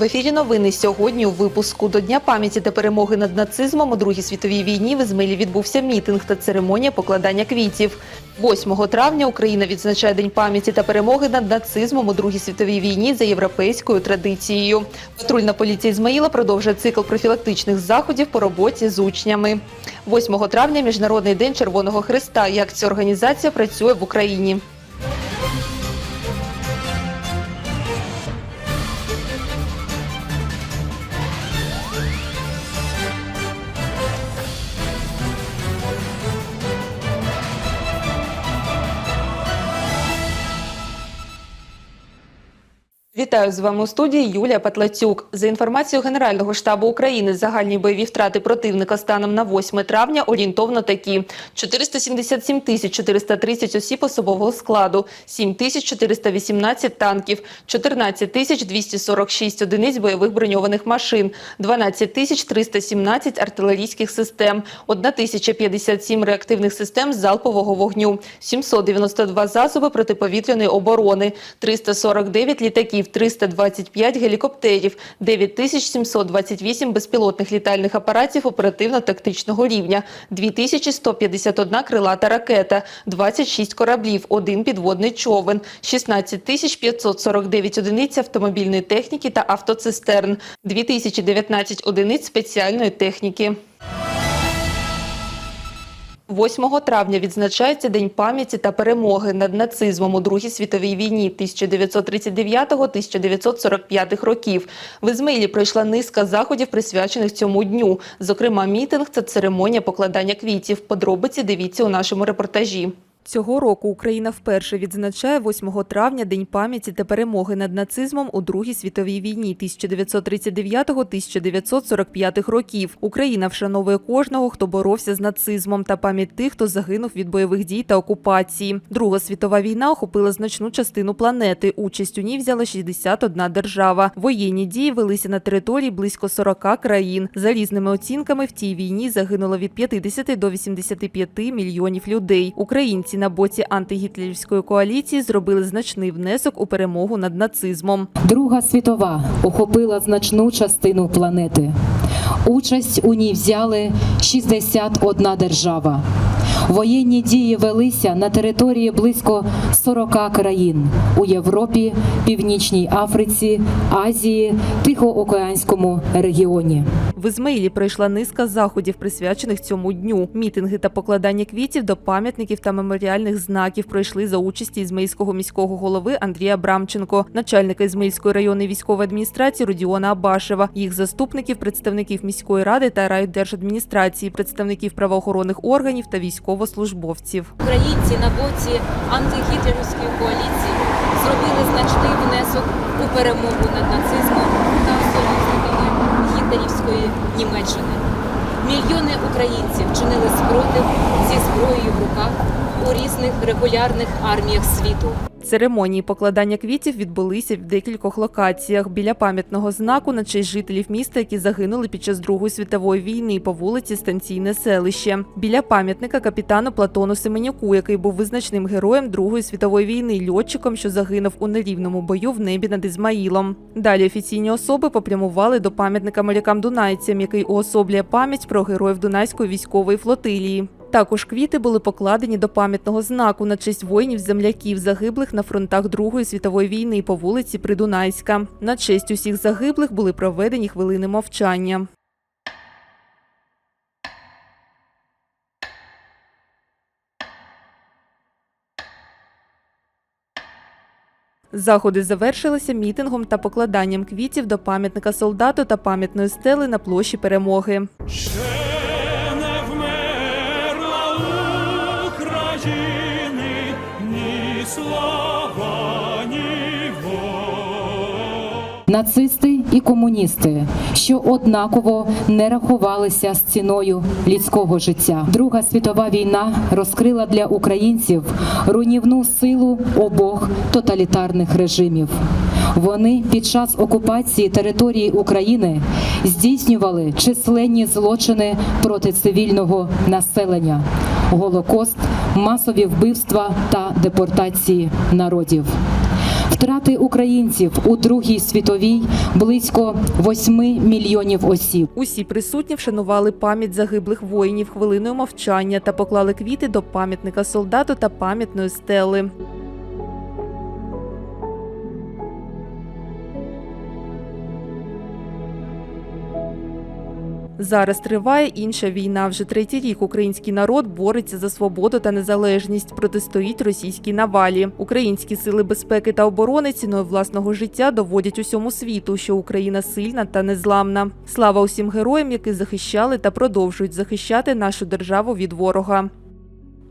В ефірі новини сьогодні у випуску до Дня пам'яті та перемоги над нацизмом у Другій світовій війні в Ізмаїлі відбувся мітинг та церемонія покладання квітів. 8 травня Україна відзначає День пам'яті та перемоги над нацизмом у Другій світовій війні за європейською традицією. Патрульна поліція Ізмаїла продовжує цикл профілактичних заходів по роботі з учнями. 8 травня Міжнародний день Червоного Христа. Як ця організація працює в Україні? Вітаю з вами у студії Юлія Патлацюк. За інформацією Генерального штабу України, загальні бойові втрати противника станом на 8 травня орієнтовно такі: 477 тисяч 430 осіб особового складу, 7 тисяч 418 танків, 14 тисяч 246 одиниць бойових броньованих машин, 12 тисяч 317 артилерійських систем, 1 тисяча 57 реактивних систем залпового вогню, 792 засоби протиповітряної оборони, 349 літаків, 325 гелікоптерів, 9728 безпілотних літальних апаратів оперативно-тактичного рівня, 2151 крилата ракета, 26 кораблів, 1 підводний човен, 16 549 одиниць автомобільної техніки та автоцистерн, 2019 одиниць спеціальної техніки. 8 травня відзначається День пам'яті та перемоги над нацизмом у Другій світовій війні 1939-1945 років. В Ізмаїлі пройшла низка заходів, присвячених цьому дню. Зокрема, мітинг та церемонія покладання квітів. Подробиці дивіться у нашому репортажі. Цього року Україна вперше відзначає 8 травня День пам'яті та перемоги над нацизмом у Другій світовій війні 1939-1945 років. Україна вшановує кожного, хто боровся з нацизмом та пам'ять тих, хто загинув від бойових дій та окупації. Друга світова війна охопила значну частину планети. Участь у ній взяла 61 держава. Воєнні дії велися на території близько 40 країн. За різними оцінками в тій війні загинуло від 50 до 85 мільйонів людей. Українці на боці антигітлерівської коаліції зробили значний внесок у перемогу над нацизмом. Друга світова охопила значну частину планети. Участь у ній взяли 61 держава. Воєнні дії велися на території близько 40 країн у Європі, Північній Африці, Азії, Тихоокеанському регіоні. В Ізмаїлі пройшла низка заходів, присвячених цьому дню. Мітинги та покладання квітів до пам'ятників та меморіальних знаків пройшли за участі ізмаїльського міського голови Андрія Брамченко, начальника Ізмаїльської районної військової адміністрації Родіона Абашева, їх заступників, представників міської ради та райдержадміністрації, представників правоохоронних органів та військовослужбовців. Українці на боці антигітлерівської коаліції зробили значний внесок у перемогу над нацизмом гітлерівської Німеччини. Мільйони українців чинили спротив зі зброєю в руках у різних регулярних арміях світу. Церемонії покладання квітів відбулися в декількох локаціях біля пам'ятного знаку на честь жителів міста, які загинули під час Другої світової війни по вулиці Станційне селище. Біля пам'ятника капітану Платону Семенюку, який був визначним героєм Другої світової війни, льотчиком, що загинув у нерівному бою в небі над Ізмаїлом. Далі офіційні особи попрямували до пам'ятника морякам-дунайцям, який уособлює пам'ять про героїв Дунайської військової флотилії. Також квіти були покладені до пам'ятного знаку на честь воїнів-земляків, загиблих на фронтах Другої світової війни по вулиці Придунайська. На честь усіх загиблих були проведені хвилини мовчання. Заходи завершилися мітингом та покладанням квітів до пам'ятника солдату та пам'ятної стели на площі перемоги. Нацисти і комуністи, що однаково не рахувалися з ціною людського життя. Друга світова війна розкрила для українців руйнівну силу обох тоталітарних режимів. Вони під час окупації території України здійснювали численні злочини проти цивільного населення, голокост, масові вбивства та депортації народів. Втрати українців у Другій світовій близько 8 мільйонів осіб. Усі присутні вшанували пам'ять загиблих воїнів хвилиною мовчання та поклали квіти до пам'ятника солдату та пам'ятної стели. Зараз триває інша війна. Вже третій рік український народ бореться за свободу та незалежність, протистоїть російській навалі. Українські сили безпеки та оборони ціною власного життя доводять усьому світу, що Україна сильна та незламна. Слава усім героям, які захищали та продовжують захищати нашу державу від ворога.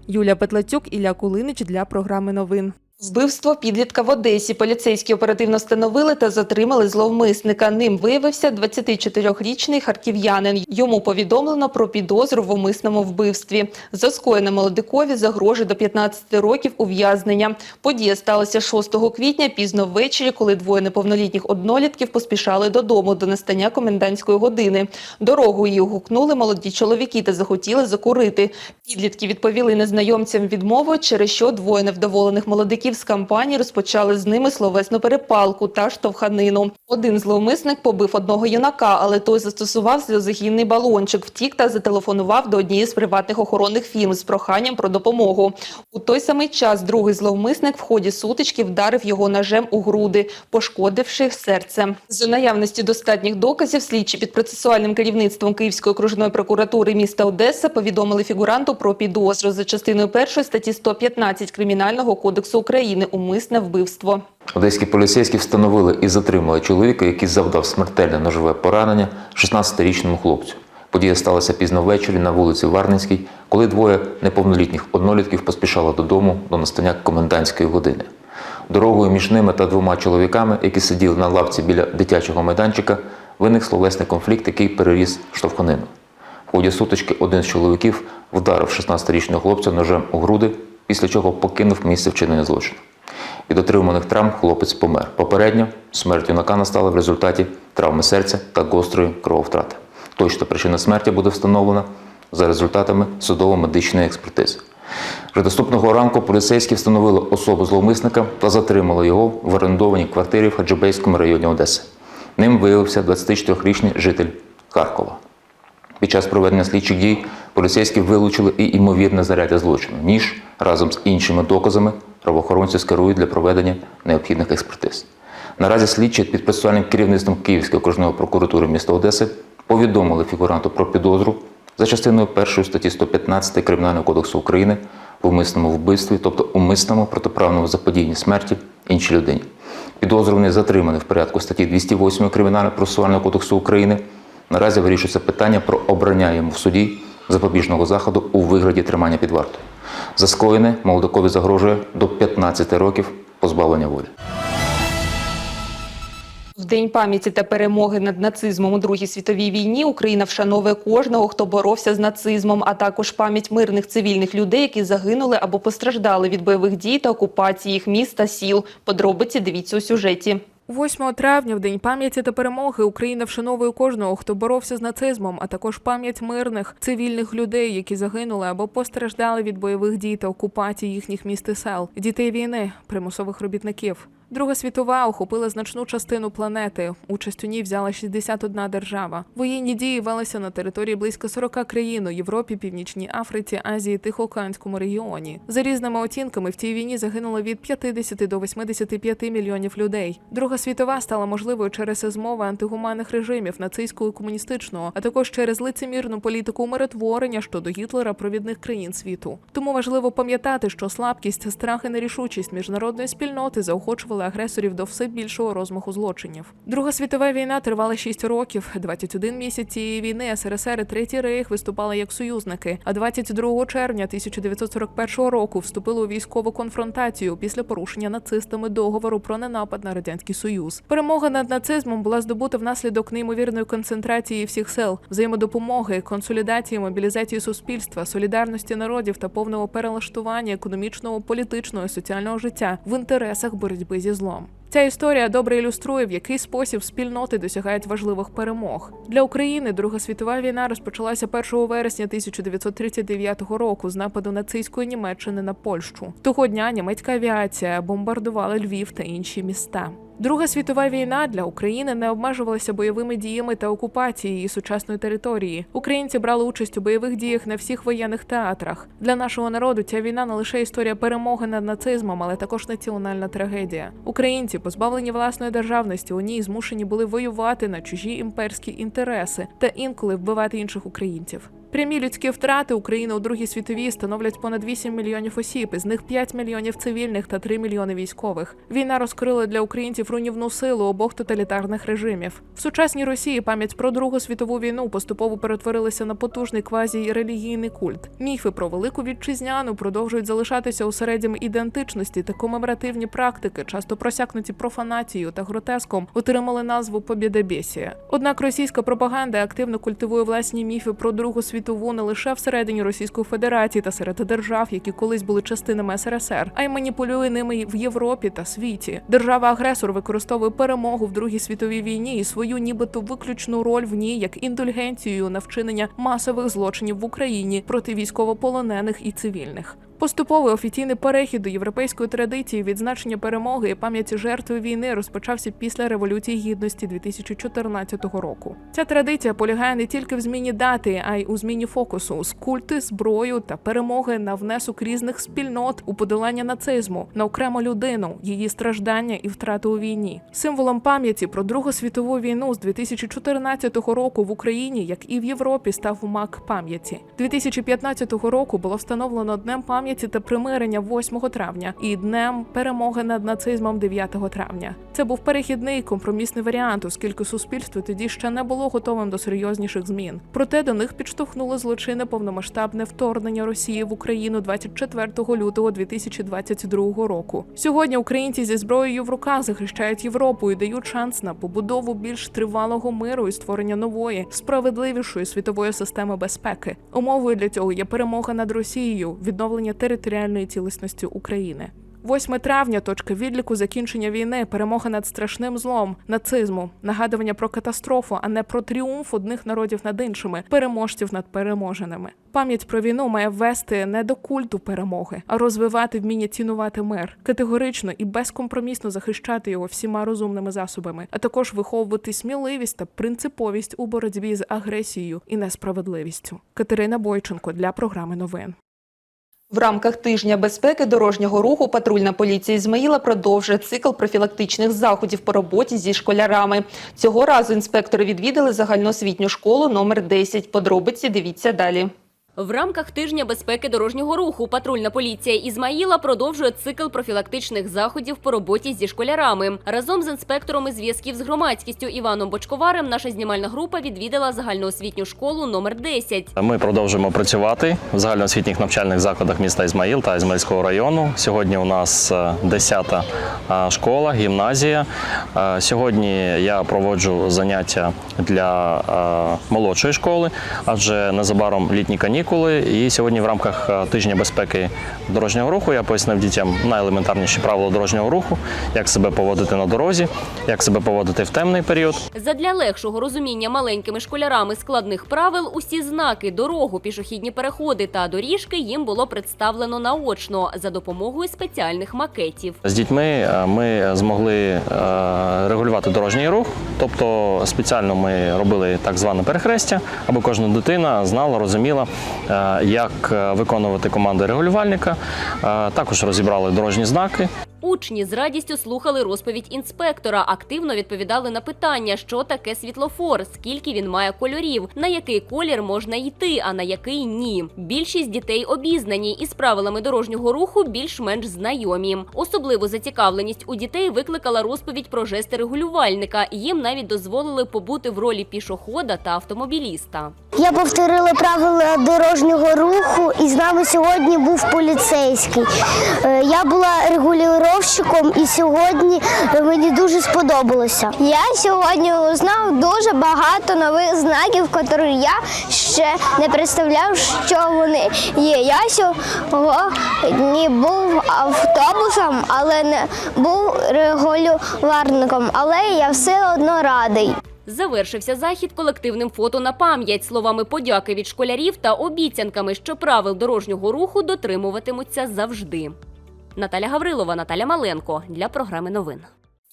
Юлія Петлацюк, Ілля Кулинич для програми новин. Вбивство підлітка в Одесі поліцейські оперативно встановили та затримали зловмисника. Ним виявився 24-річний харків'янин. Йому повідомлено про підозру в умисному вбивстві. За скоєне молодикові загрожує до 15 років ув'язнення. Подія сталася 6 квітня пізно ввечері, коли двоє неповнолітніх однолітків поспішали додому до настання комендантської години. Дорогу її гукнули молоді чоловіки та захотіли закурити. Підлітки відповіли незнайомцям відмовою, через що двоє невдоволених молодиків з компанії розпочали з ними словесну перепалку та штовханину. Один зловмисник побив одного юнака, але той застосував сльозогінний балончик, втік та зателефонував до однієї з приватних охоронних фірм з проханням про допомогу. У той самий час другий зловмисник в ході сутички вдарив його ножем у груди, пошкодивши серце. За наявності достатніх доказів слідчі під процесуальним керівництвом Київської окружної прокуратури міста Одеса повідомили фігуранту про підозру за частиною першої статті 115 Кримінального кодексу України умисне вбивство. Одеські поліцейські встановили і затримали чоловіка, який завдав смертельне ножове поранення 16-річному хлопцю. Подія сталася пізно ввечері на вулиці Варненській, коли двоє неповнолітніх однолітків поспішали додому до настання комендантської години. Дорогою між ними та двома чоловіками, які сиділи на лавці біля дитячого майданчика, виник словесний конфлікт, який переріс штовханину. В ході сутички один з чоловіків вдарив 16-річного хлопця ножем у груди, після чого покинув місце вчинення злочину. Від отриманих травм хлопець помер. Попередньо смерть юнака настала в результаті травми серця та гострої крововтрати. Точна причина смерті буде встановлена за результатами судово-медичної експертизи. Вже наступного ранку поліцейські встановили особу зловмисника та затримали його в орендованій квартирі в Хаджибейському районі Одеси. Ним виявився 24-річний житель Харкова. Під час проведення слідчих дій поліцейські вилучили і ймовірне заряддя злочину. Ніж разом з іншими доказами правоохоронці скерують для проведення необхідних експертиз. Наразі слідчі під процесуальним керівництвом Київської окружної прокуратури міста Одеси повідомили фігуранту про підозру за частиною 1 статті 115 Кримінального кодексу України в умисному вбивстві, тобто умисному протиправному заподіянні смерті іншій людині. Підозрюваний затриманий в порядку статті 208 Кримінального процесуального кодексу України. Наразі вирішується питання про обрання йому в суді запобіжного заходу у вигляді тримання під вартою. За скоєне молодикові загрожує до 15 років позбавлення волі. В День пам'яті та перемоги над нацизмом у Другій світовій війні Україна вшановує кожного, хто боровся з нацизмом, а також пам'ять мирних цивільних людей, які загинули або постраждали від бойових дій та окупації їх міст та сіл. Подробиці дивіться у сюжеті. 8 травня, в день пам'яті та перемоги, Україна вшановує кожного, хто боровся з нацизмом, а також пам'ять мирних цивільних людей, які загинули або постраждали від бойових дій та окупації їхніх міст і сел, дітей війни, примусових робітників. Друга світова охопила значну частину планети. Участь у ній взяла 61 держава. Воєнні дії велися на території близько 40 країн у Європі, Північній Африці, Азії, Тихоокеанському регіоні. За різними оцінками, в цій війні загинуло від 50 до 85 мільйонів людей. Друга світова стала можливою через змови антигуманних режимів нацистського і комуністичного, а також через лицемірну політику умиротворення щодо Гітлера провідних країн світу. Тому важливо пам'ятати, що слабкість, страх і нерішучість міжнародної спільноти заохочували агресорів до все більшого розмаху злочинів. Друга світова війна тривала 6 років. 21 місяць цієї війни СРСР і Третій Рейх виступали як союзники. А 22 червня 1941 року вступили у військову конфронтацію після порушення нацистами договору про ненапад на радянський союз. Перемога над нацизмом була здобута внаслідок неймовірної концентрації всіх сил, взаємодопомоги, консолідації, мобілізації суспільства, солідарності народів та повного перелаштування економічного, політичного і соціального життя в інтересах боротьби зі зі злом. Ця історія добре ілюструє, в який спосіб спільноти досягають важливих перемог. Для України Друга світова війна розпочалася 1 вересня 1939 року з нападу нацистської Німеччини на Польщу. Того дня німецька авіація бомбардувала Львів та інші міста. Друга світова війна для України не обмежувалася бойовими діями та окупацією її сучасної території. Українці брали участь у бойових діях на всіх воєнних театрах. Для нашого народу ця війна не лише історія перемоги над нацизмом, але також національна трагедія. Українці, позбавлені власної державності, у ній змушені були воювати на чужі імперські інтереси та інколи вбивати інших українців. Прямі людські втрати України у Другій світовій становлять понад 8 мільйонів осіб, із них 5 мільйонів цивільних та 3 мільйони військових. Війна розкрила для українців руйнівну силу обох тоталітарних режимів. В сучасній Росії пам'ять про Другу світову війну поступово перетворилася на потужний квазі-релігійний культ. Міфи про велику вітчизняну продовжують залишатися осереддям ідентичності та комеморативні практики, часто просякнуті профанацією та гротеском, отримали назву Побєдобєсія. Однак російська пропаганда активно культивує власні міфи про Другу світову не лише всередині Російської Федерації та серед держав, які колись були частинами СРСР, а й маніпулює ними в Європі та світі. Держава-агресор використовує перемогу в Другій світовій війні і свою нібито виключну роль в ній як індульгенцію на вчинення масових злочинів в Україні проти військовополонених і цивільних. Поступовий офіційний перехід до європейської традиції відзначення перемоги і пам'яті жертви війни розпочався після революції гідності 2014 року. Ця традиція полягає не тільки в зміні дати, а й у зміні фокусу з культи, зброю та перемоги на внесок різних спільнот у подолання нацизму на окрему людину, її страждання і втрати у війні. Символом пам'яті про Другу світову війну з 2014 року в Україні, як і в Європі, став мак пам'яті. 2015 року було встановлено днем пам'яті та примирення 8 травня і днем перемоги над нацизмом 9 травня. Це був перехідний компромісний варіант, оскільки суспільство тоді ще не було готовим до серйозніших змін. Проте до них підштовхнуло злочинне повномасштабне вторгнення Росії в Україну 24 лютого 2022 року. Сьогодні українці зі зброєю в руках захищають Європу і дають шанс на побудову більш тривалого миру і створення нової, справедливішої світової системи безпеки. Умовою для цього є перемога над Росією, відновлення територіальної цілісності України. 8 травня точка відліку закінчення війни, перемога над страшним злом, нацизму, нагадування про катастрофу, а не про тріумф одних народів над іншими, переможців над переможеними. Пам'ять про війну має ввести не до культу перемоги, а розвивати вміння цінувати мир, категорично і безкомпромісно захищати його всіма розумними засобами, а також виховувати сміливість та принциповість у боротьбі з агресією і несправедливістю. Катерина Бойченко для програми новин. В рамках тижня безпеки дорожнього руху патрульна поліція Ізмаїла продовжує цикл профілактичних заходів по роботі зі школярами. Цього разу інспектори відвідали загальноосвітню школу номер 10. Подробиці дивіться далі. В рамках тижня безпеки дорожнього руху патрульна поліція Ізмаїла продовжує цикл профілактичних заходів по роботі зі школярами. Разом з інспектором із зв'язків з громадськістю Іваном Бочковарем наша знімальна група відвідала загальноосвітню школу номер 10. Ми продовжуємо працювати в загальноосвітніх навчальних закладах міста Ізмаїл та Ізмаїльського району. Сьогодні у нас 10-та школа, гімназія. Е, Сьогодні я проводжу заняття для е, молодшої школи, адже незабаром літні канікули. І сьогодні в рамках е, тижня безпеки дорожнього руху я пояснив дітям найелементарніші правила дорожнього руху, як себе поводити на дорозі, як себе поводити в темний період. Задля легшого розуміння маленькими школярами складних правил усі знаки, дорогу, пішохідні переходи та доріжки їм було представлено наочно за допомогою спеціальних макетів. З дітьми е, ми змогли е, регулювати дорожній рух, тобто спеціально ми робили так зване перехрестя, аби кожна дитина знала, розуміла, як е, виконувати команди регулювальника. Е, Також розібрали дорожні знаки. Учні з радістю слухали розповідь інспектора, активно відповідали на питання, що таке світлофор, скільки він має кольорів, на який колір можна йти, а на який ні. Більшість дітей обізнані і з правилами дорожнього руху більш-менш знайомі. Особливу зацікавленість у дітей викликала розповідь про жести регулювальника. Їм навіть дозволили побути в ролі пішохода та автомобіліста. Я повторила правила дорожнього руху, і з нами сьогодні був поліцейський. Е, Я була регулювальником орієнтовщиком, і сьогодні мені дуже сподобалося. Я сьогодні узнав дуже багато нових знаків, які я ще не представляв, що вони є. Я сьогодні був автобусом, але не був регулюварником. Але я все одно радий. Завершився захід колективним фото на пам'ять, словами подяки від школярів та обіцянками, що правил дорожнього руху дотримуватимуться завжди. Наталя Гаврилова, Наталя Маленко для програми новин.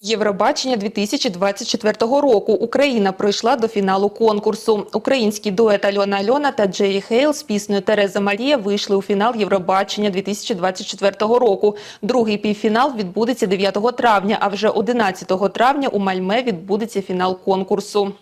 Євробачення 2024 року Україна пройшла до фіналу конкурсу. Український дует Альона Альона та Джері Хейл з піснею Тереза Марія вийшли у фінал Євробачення 2024 року. Другий півфінал відбудеться 9 травня, а вже 11 травня у Мальме відбудеться фінал конкурсу.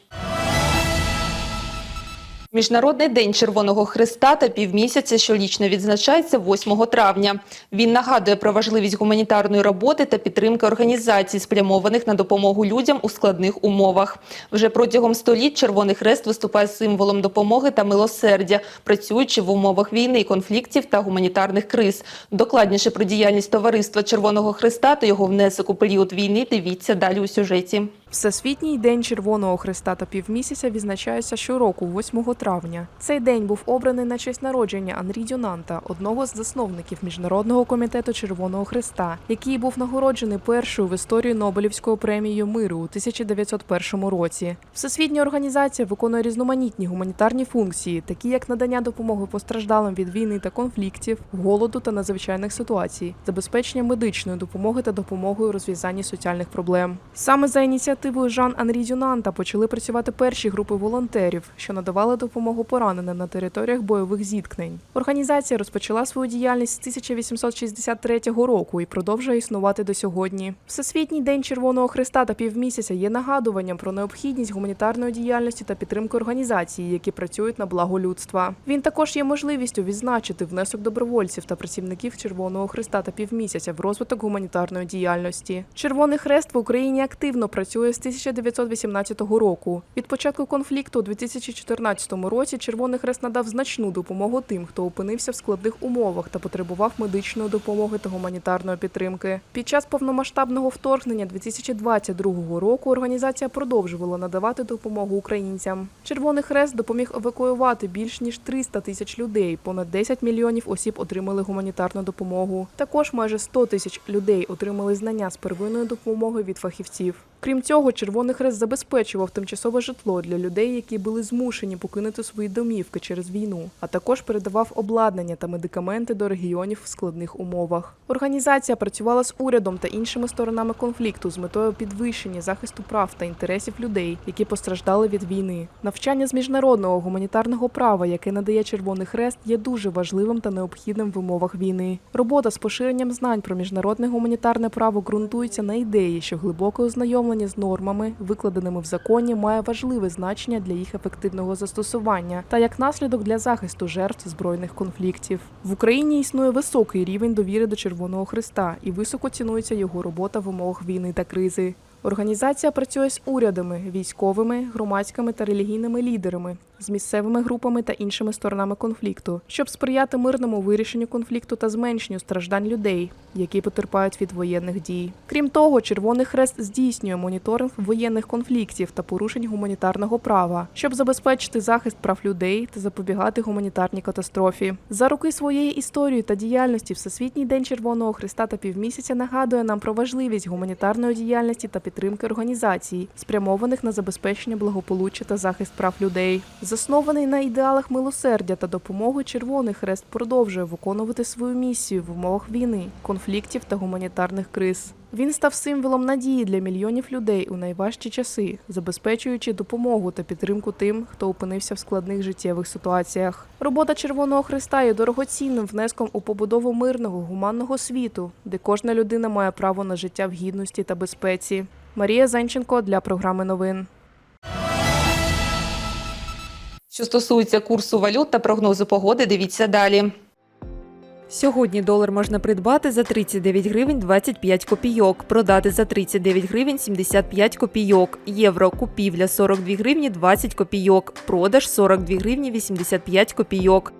Міжнародний день Червоного Христа та півмісяця щорічно відзначається 8 травня. Він нагадує про важливість гуманітарної роботи та підтримки організацій, спрямованих на допомогу людям у складних умовах. Вже протягом століть Червоний Хрест виступає символом допомоги та милосердя, працюючи в умовах війни, конфліктів та гуманітарних криз. Докладніше про діяльність товариства Червоного Христа та його внесок у період війни дивіться далі у сюжеті. Всесвітній день Червоного Христа та півмісяця відзначається щороку, 8 травня. Цей день був обраний на честь народження Анрі Дюнанта, одного з засновників Міжнародного комітету Червоного Христа, який був нагороджений першою в історії Нобелівською премією миру у 1901 році. Всесвітня організація виконує різноманітні гуманітарні функції, такі як надання допомоги постраждалим від війни та конфліктів, голоду та надзвичайних ситуацій, забезпечення медичної допомоги та допомоги у розв'язанні соціальних проблем. Саме за ініціативою Жан Анрі Дюнанта почали працювати перші групи волонтерів, що надавали допомогу пораненим на територіях бойових зіткнень. Організація розпочала свою діяльність з 1863 року і продовжує існувати до сьогодні. Всесвітній день Червоного Христа та півмісяця є нагадуванням про необхідність гуманітарної діяльності та підтримки організацій, які працюють на благо людства. Він також є можливістю відзначити внесок добровольців та працівників Червоного Христа та півмісяця в розвиток гуманітарної діяльності. Червоний хрест в Україні активно працює з 1918 року. Від початку конфлікту у 2014 році Червоний Хрест надав значну допомогу тим, хто опинився в складних умовах та потребував медичної допомоги та гуманітарної підтримки. Під час повномасштабного вторгнення 2022 року організація продовжувала надавати допомогу українцям. Червоний Хрест допоміг евакуювати більш ніж 300 тисяч людей. Понад 10 мільйонів осіб отримали гуманітарну допомогу. Також майже 100 тисяч людей отримали знання з первинної допомоги від фахівців. Крім цього, Червоний Хрест забезпечував тимчасове житло для людей, які були змушені покинути свої домівки через війну, а також передавав обладнання та медикаменти до регіонів в складних умовах. Організація працювала з урядом та іншими сторонами конфлікту з метою підвищення захисту прав та інтересів людей, які постраждали від війни. Навчання з міжнародного гуманітарного права, яке надає Червоний Хрест, є дуже важливим та необхідним в умовах війни. Робота з поширенням знань про міжнародне гуманітарне право ґрунтується на ідеї, що глибоке ознайомлення з нормами, викладеними в законі, має важливе значення для їх ефективного застосування та як наслідок для захисту жертв збройних конфліктів. В Україні існує високий рівень довіри до Червоного Христа і високо цінується його робота в умовах війни та кризи. Організація працює з урядами, військовими, громадськими та релігійними лідерами, з місцевими групами та іншими сторонами конфлікту, щоб сприяти мирному вирішенню конфлікту та зменшенню страждань людей, які потерпають від воєнних дій. Крім того, Червоний Хрест здійснює моніторинг воєнних конфліктів та порушень гуманітарного права, щоб забезпечити захист прав людей та запобігати гуманітарній катастрофі. За роки своєї історії та діяльності Всесвітній день Червоного Христа та півмісяця нагадує нам про важливість гуманітарної діяльності та підтримки організацій, спрямованих на забезпечення благополуччя та захист прав людей. Заснований на ідеалах милосердя та допомоги, Червоний Хрест продовжує виконувати свою місію в умовах війни, конфліктів та гуманітарних криз. Він став символом надії для мільйонів людей у найважчі часи, забезпечуючи допомогу та підтримку тим, хто опинився в складних життєвих ситуаціях. Робота Червоного Христа є дорогоцінним внеском у побудову мирного гуманного світу, де кожна людина має право на життя в гідності та безпеці. Марія Зенченко для програми новин. Що стосується курсу валют та прогнозу погоди, дивіться далі. Сьогодні долар можна придбати за 39 гривень 25 копійок, продати за 39 гривень 75 копійок. Євро купівля 42 гривні 20 копійок, продаж 42 гривні 85 копійок.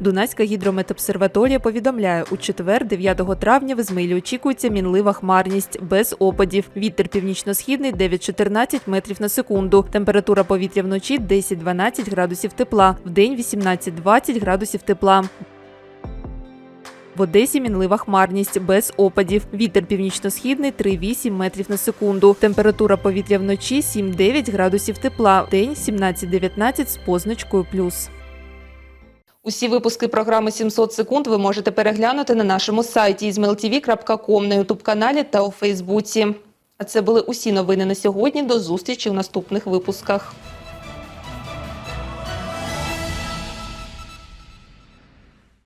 Дунайська гідрометобсерваторія повідомляє, у четвер, 9 травня, в Ізмаїлі очікується мінлива хмарність без опадів. Вітер північно-східний 9-14 метрів на секунду. Температура повітря вночі 10-12 градусів тепла, вдень 18-20 градусів тепла. В Одесі мінлива хмарність без опадів. Вітер північно-східний 3,8 метрів на секунду. Температура повітря вночі 7-9 градусів тепла. В День 17-19 з позначкою плюс. Усі випуски програми «700 секунд ви можете переглянути на нашому сайті izmailtv.com, на ютуб-каналі та у Фейсбуці. А це були усі новини на сьогодні. До зустрічі в наступних випусках.